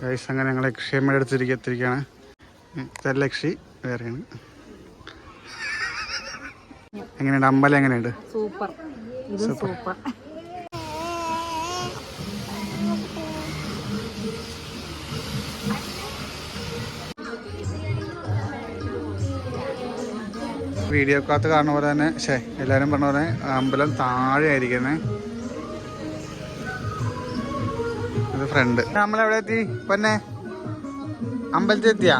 Guys അങ്ങനെ ഞങ്ങൾ ക്ഷേമയുടെ അടുത്തിരിക്കുക എത്തിരിക്കുകയാണ് തെല്ലക്ഷി വേറെയാണ്. എങ്ങനെയുണ്ട്? അമ്പലം എങ്ങനെയുണ്ട്? സൂപ്പർ. സൂപ്പർ. വീഡിയോ കാത്ത് കാണുന്ന പോലെ തന്നെ ശേ എല്ലാവരും പറഞ്ഞ പോലെ അമ്പലം താഴെ ആയിരിക്കുന്നേ ഇത് ഫ്രണ്ട് നമ്മളെവിടെ എത്തി? പൊന്നെ. അമ്പലത്തിൽ എത്തിയാ?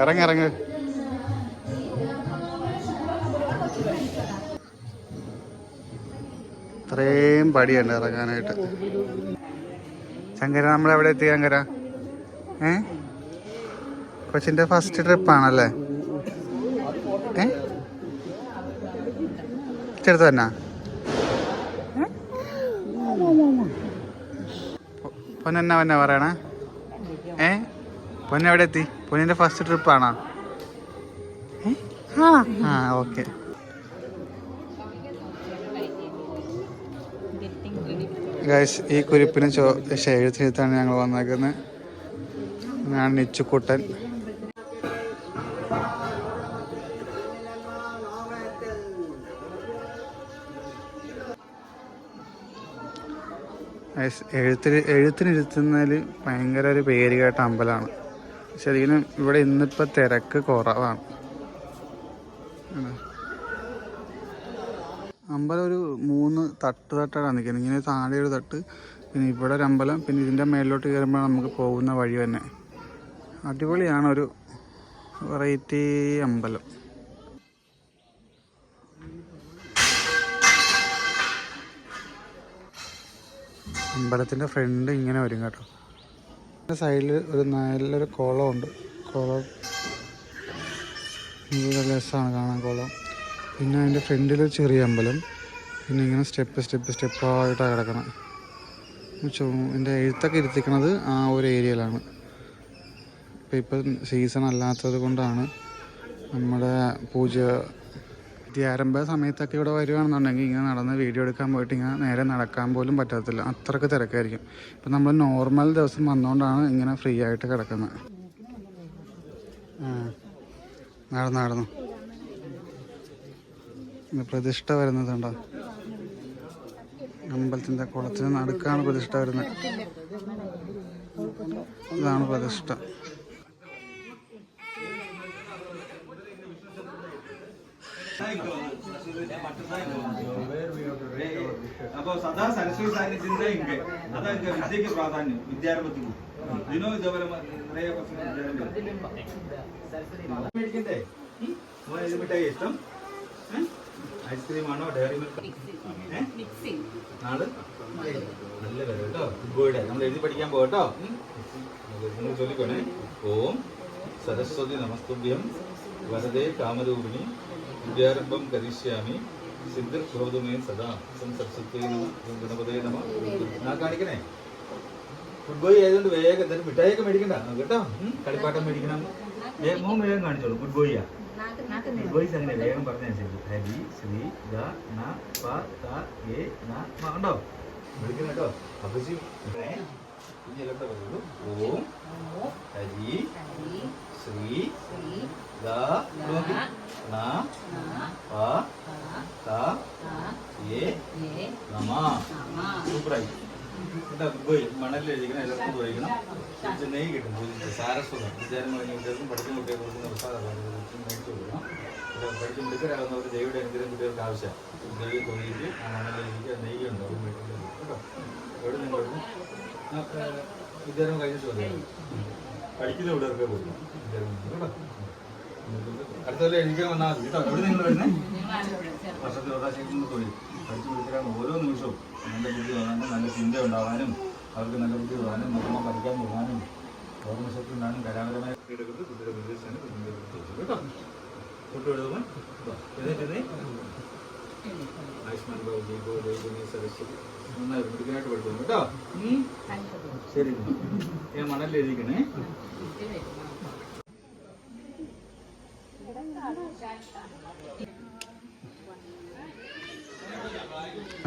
ഇറങ്ങി ഇറങ്ങ്. ഇത്രയും പടിയുണ്ട് ഇറങ്ങാനായിട്ട്. ശങ്കര നമ്മൾ എവിടെ എത്തി ശങ്കര? ഏ? കൊച്ചിന്റെ ഫസ്റ്റ് ട്രിപ്പ് ആണല്ലേ ഏ ചെറുത്ത് തന്നെ? പൊന്നെന്നാ പൊന്നെ പറയണേ? ഏ? പൊന്നെവിടെ എത്തി? പൊന്നിന്റെ ഫസ്റ്റ് ട്രിപ്പ് ആണോ? ഏ? ആ ഓക്കെ. ഗൈസ് ഈ കുരിപ്പിന് ചോ എഴുത്തിനെടുത്താണ് ഞങ്ങൾ വന്നേക്കുന്നത് ഞാൻ നിച്ചുക്കുട്ടൻ. ഗൈസ് എഴുത്തിന് എഴുത്തിനിരുത്തുന്നതിൽ ഭയങ്കര ഒരു പേര് കേട്ട അമ്പലമാണ് ശരിക്കും ഇവിടെ ഇന്നിപ്പോൾ തിരക്ക് കുറവാണ്. അമ്പലം ഒരു മൂന്ന് തട്ട് തട്ടാണ് നിൽക്കുന്നത്. ഇങ്ങനെ താഴെ ഒരു തട്ട് പിന്നെ ഇവിടെ ഒരു അമ്പലം പിന്നെ ഇതിന്റെ മേളിലോട്ട് കയറുമ്പോൾ നമുക്ക് പോകുന്ന വഴി തന്നെ. അടിപൊളിയാണ് ഒരു വെറൈറ്റി അമ്പലം. അമ്പലത്തിന്റെ ഫ്രണ്ട് ഇങ്ങനെ വരും കേട്ടോ. സൈഡിൽ ഒരു നല്ലൊരു കുളമുണ്ട്. കുളം നല്ല രസമാണ് കാണാൻ കുളം. പിന്നെ അതിന്റെ ഫ്രണ്ടിൽ ചെറിയ അമ്പലം. പിന്നെ ഇങ്ങനെ സ്റ്റെപ്പ് സ്റ്റെപ്പ് സ്റ്റെപ്പായിട്ടാണ് കിടക്കണം. എന്റെ എഴുത്തൊക്കെ ഇരുത്തിക്കണത് ആ ഒരു ഏരിയയിലാണ് ഇപ്പം ഇപ്പം സീസൺ അല്ലാത്തത് കൊണ്ടാണ് നമ്മുടെ പൂജ വിദ്യാരംഭ സമയത്തൊക്കെ ഇവിടെ വരുവാണെന്നുണ്ടെങ്കിൽ ഇങ്ങനെ നടന്ന് വീഡിയോ എടുക്കാൻ പോയിട്ട് ഇങ്ങനെ നേരെ നടക്കാൻ പോലും പറ്റത്തില്ല. അത്രയ്ക്ക് തിരക്കായിരിക്കും. ഇപ്പം നമ്മൾ നോർമൽ ദിവസം വന്നുകൊണ്ടാണ് ഇങ്ങനെ ഫ്രീ ആയിട്ട് കിടക്കുന്നത്. നടന്നു നടന്നു. പ്രതിഷ്ഠ വരുന്നതുണ്ടോ അമ്പലത്തിന്റെ കുളത്തിന് നടുക്കാണ് പ്രതിഷ്ഠ വരുന്നത്. ഇതാണ് പ്രതിഷ്ഠ. അപ്പൊ സദാ സരസ്വതി ಸಾನ್ನಿಧ್ಯದಿಂದ ಹಿಂಗೆ ಅದ വിദ്യക്ക് പ്രാധാന്യം ಪ್ರಾಧಾನ್ಯ ವಿದ್ಯಾರಂಭತಿಗೂ ದಿನೋ ಇದ್ದವರ മേടിക്കണ്ടേ മിഠായി ഇഷ്ടം? ഐസ്ക്രീം ആണോ ഡയറി മിൽക്ക്? നല്ല വില കേട്ടോ. ഗുഡ് നമ്മൾ എഴുതി പഠിക്കാൻ പോകട്ടോ നിങ്ങൾ ചൊല്ലിക്കോണേ. ഓം സരസ്വതി നമസ്തുഭ്യം. വരദേ കാമരൂപിണി. വിദ്യാരംഭം കരിഷ്യാമി സിദ്ധിർഭവതുമേ സദാ സം നമ ഗണപതേ നമ. ഞാൻ കാണിക്കണേ? ഫുഡ് ബോയ് ആയതുകൊണ്ട് വേഗം എന്തായാലും മിഠായിയൊക്കെ മേടിക്കണ്ട. കേട്ടോ? കളിപ്പാട്ടം മേടിക്കണം. വേഗം വേഗം കാണിച്ചോളൂ ഗുഡ് ബോയ്യാ ഗുഡ് ബോയ്സ് അങ്ങനെ വേഗം പറഞ്ഞനുസരിച്ച് ഹരി ശ്രീ ഗ ന പ ത എ ന മ. ഉണ്ടോ വിളിക്കണം കേട്ടോ? അപ്പച്ചി ഇനി എല്ലാം കൂടെ പറയുള്ളൂ. ഓം ഹരി ശ്രീ ഗ നോക്കി ന പ ത എ നമ സൂപ്പറായി എന്താ എഴുതിക്കണം എല്ലാവർക്കും ചോദിക്കണം തിരിച്ച് നെയ്യ് കിട്ടും പൂജിച്ച് സാരസ്വതം. വിചാരം കഴിഞ്ഞ കുട്ടികൾക്കും പഠിക്കുന്ന കുട്ടികൾക്കും പ്രസാദം മേടിച്ചു കൊടുക്കണം. പഠിച്ച് മിടുക്കരാകുന്നവർക്ക് ദൈവയുടെ അനുഗ്രഹം കുട്ടികൾക്ക് ആവശ്യമാണ്. ആ മണലിൽ എഴുതിക്കുക നെയ്യ് ഉണ്ട്. അവർ മേടിക്കുന്നത് കേട്ടോ? എവിടെ നിന്ന് വിദ്യാരം കഴിഞ്ഞ ചോദ്യം പഠിക്കുന്ന കുട്ടികൾക്ക് കൊടുക്കണം. വിദ്യാരം കേട്ടോ? അടുത്ത കൊല്ലം എഴുതിക്കാൻ വന്നാൽ മതി. കേട്ടോ? എവിടെ നിങ്ങൾ വരുന്നത് വർഷത്തിൽ ഒരാശേഷം തൊഴിൽ. പഠിച്ചു പിടിച്ചിട്ടാണ് ഓരോ നിമിഷവും നല്ല ബുദ്ധി വന്നാലും നല്ല ചിന്ത ഉണ്ടാവാനും അവർക്ക് നല്ല ബുദ്ധി തോന്നാനും നല്ലോണം പഠിക്കാൻ പോകാനും ഓർമ്മശക്തി ഉണ്ടാകാനും കലാപരമായ എടുക്കുന്നത് കുട്ടിയുടെ വിദ്യാഭ്യാസം കുഞ്ഞിന്റെ പ്രത്യേകിച്ച് കേട്ടോ? കുട്ടി എഴുതുമ്പോൾ ആയുഷ്മാൻ ബാബു ദീപോ ദൈവമേ സരസ്വതി. നന്നായി മിടുക്കനായിട്ട് പഠിക്കുന്നു കേട്ടോ. ശരി ഞാൻ മണലിൽ എഴുതിക്കണേ.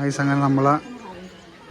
ഐസ് അങ്ങനെ നമ്മൾ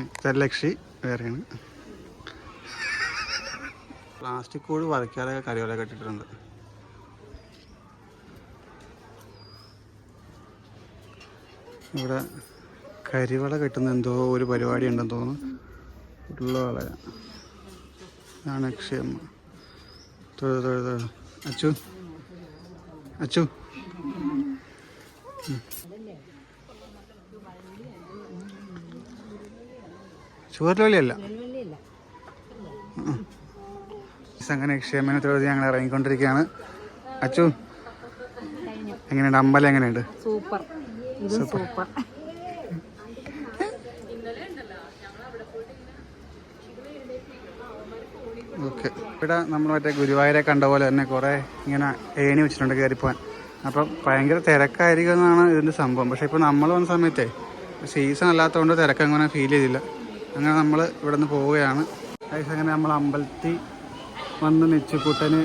എത്തിരിക്കുകയാണ് വേറെയാണ്. പ്ലാസ്റ്റിക് കൂട് വരയ്ക്കാതെ കറിയോല കെട്ടിട്ടുണ്ട് ഇവിടെ കരിവള കെട്ടുന്ന എന്തോ ഒരു പരിപാടി ഉണ്ടെന്ന് തോന്നുന്നു. ഉള്ള വളയ ഇതാണ് അക്ഷയമ്മ. തൊഴു തൊഴു തൊഴു. അച്ചു. അച്ചു. ചുവരുവള്ളിയല്ല അങ്ങനെ ക്ഷേമനെ തൊഴുതി ഞങ്ങൾ ഇറങ്ങിക്കൊണ്ടിരിക്കുകയാണ്. അച്ചു എങ്ങനെയുണ്ട്? അമ്പലം എങ്ങനെയുണ്ട്? സൂപ്പർ. സൂപ്പർ. ഓക്കെ. ഇവിടെ നമ്മൾ മറ്റേ ഗുരുവായൂരെ കണ്ട പോലെ തന്നെ കുറേ ഇങ്ങനെ ഏണി വെച്ചിട്ടുണ്ട് കയറിപ്പോവാൻ. അപ്പം ഭയങ്കര തിരക്കായിരിക്കും എന്നാണ് ഇതിന്റെ സംഭവം. പക്ഷേ ഇപ്പോൾ നമ്മൾ വന്ന സമയത്തെ സീസൺ അല്ലാത്തതുകൊണ്ട് തിരക്കങ്ങനെ ഫീൽ ചെയ്തില്ല. അങ്ങനെ നമ്മൾ ഇവിടെ നിന്ന് പോവുകയാണ്. ഗൈസ് അങ്ങനെ നമ്മൾ അമ്പലത്തിൽ വന്ന് നെച്ചുകൂട്ടന്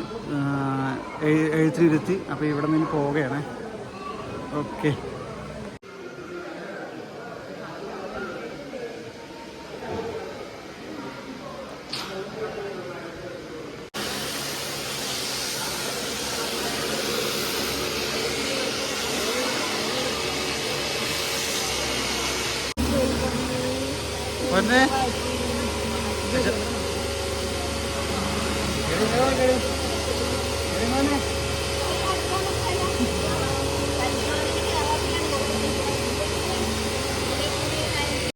എഴുത്തിനിരുത്തി. അപ്പോൾ ഇവിടെ നിന്ന് പോവുകയാണ്. Okay Gari, gari, gari. Gari mana?